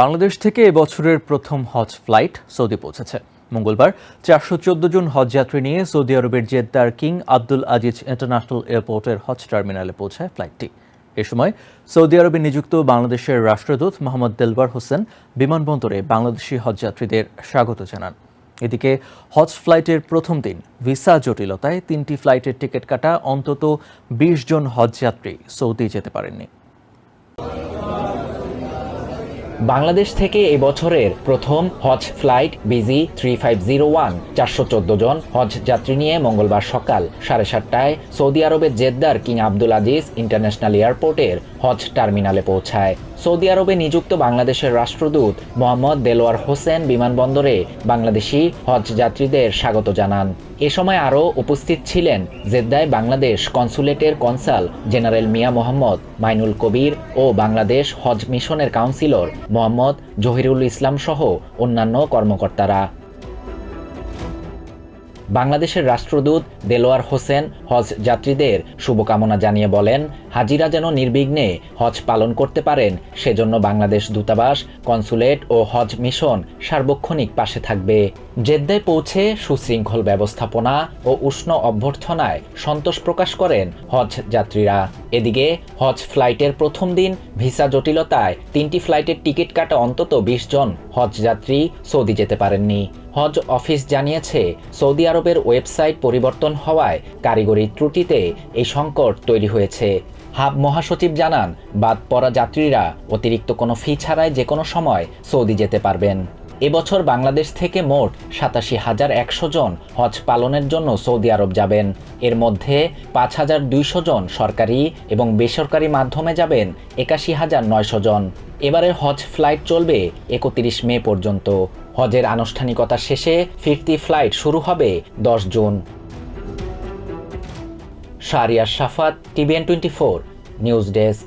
বাংলাদেশ থেকে এবছরের প্রথম হজ ফ্লাইট সৌদি পৌঁছেছে। মঙ্গলবার চারশো চোদ্দ জন হজযাত্রী নিয়ে সৌদি আরবের জেদ্দার কিং আব্দুল আজিজ ইন্টারন্যাশনাল এয়ারপোর্টের হজ টার্মিনালে পৌঁছায় ফ্লাইটটি। এ সময় সৌদি আরবে নিযুক্ত বাংলাদেশের রাষ্ট্রদূত মোহাম্মদ দেলবার হোসেন বিমানবন্দরে বাংলাদেশি হজযাত্রীদের স্বাগত জানান। এদিকে হজ ফ্লাইটের প্রথম দিন ভিসা জটিলতায় তিনটি ফ্লাইটের টিকিট কাটা অন্তত বিশ জন হজযাত্রী সৌদি যেতে পারেননি। বাংলাদেশ থেকে এবছরের প্রথম হজ flight BG three five zero one, চারশো চোদ্দ জন হজ যাত্রী নিয়ে মঙ্গলবার সকাল সাড়ে সাতটায় সৌদি আরবের জেদ্দার কিং আব্দুল আজিজ ইন্টারন্যাশনাল এয়ারপোর্টের হজ টার্মিনালে পৌঁছায়। সৌদি আরবে নিযুক্ত বাংলাদেশের রাষ্ট্রদূত মোহাম্মদ দেলোয়ার হোসেন বিমানবন্দরে বাংলাদেশি হজ যাত্রীদের স্বাগত জানান। এ সময় আরও উপস্থিত ছিলেন জেদ্দায় বাংলাদেশ কনসুলেটের কনসাল জেনারেল মিয়া মোহাম্মদ, মাইনুল কবির ও বাংলাদেশ হজ মিশনের কাউন্সিলর মোহাম্মদ জহিরুল ইসলাম সহ অন্যান্য কর্মকর্তারা। বাংলাদেশের রাষ্ট্রদূত দেলোয়ার হোসেন হজ যাত্রীদের শুভকামনা জানিয়ে বলেন, হাজিরা যেন নির্বিঘ্নে হজ পালন করতে পারেন, সেজন্য বাংলাদেশ দূতাবাস, কনসুলেট ও হজ মিশন সার্বক্ষণিক পাশে থাকবে। জেদ্দায় পৌঁছে সুশৃঙ্খল ব্যবস্থাপনা ও উষ্ণ অভ্যর্থনায় সন্তোষ প্রকাশ করেন হজ যাত্রীরা। এদিকে, হজ ফ্লাইটের প্রথম দিন ভিসা জটিলতায় তিনটি ফ্লাইটের টিকিট কাটা অন্তত বিশ জন হজ যাত্রী সৌদি যেতে পারেননি। হজ অফিস জানিয়েছে, সৌদি আরবের ওয়েবসাইট পরিবর্তন হওয়ায় কারিগরি ত্রুটিতে এই সংকট তৈরি হয়েছে। হাব মহাসচিব জানান, বাদ পড়া যাত্রীরা অতিরিক্ত কোনো ফি ছাড়াই যে কোনো সময় সৌদি যেতে পারবেন। এবছর বাংলাদেশ থেকে মোট সাতাশি হাজার একশো জন হজ পালনের জন্য সৌদি আরব যাবেন। এর মধ্যে পাঁচ হাজার দুইশো জন সরকারি এবং বেসরকারি মাধ্যমে যাবেন, একাশি হাজার নয়শো জন। এবারের হজ ফ্লাইট চলবে একত্রিশ মে পর্যন্ত। হজের আনুষ্ঠানিকতা শেষে ফিরতি ফ্লাইট শুরু হবে দশ June. Shariar Safat TVN twenty four, news desk.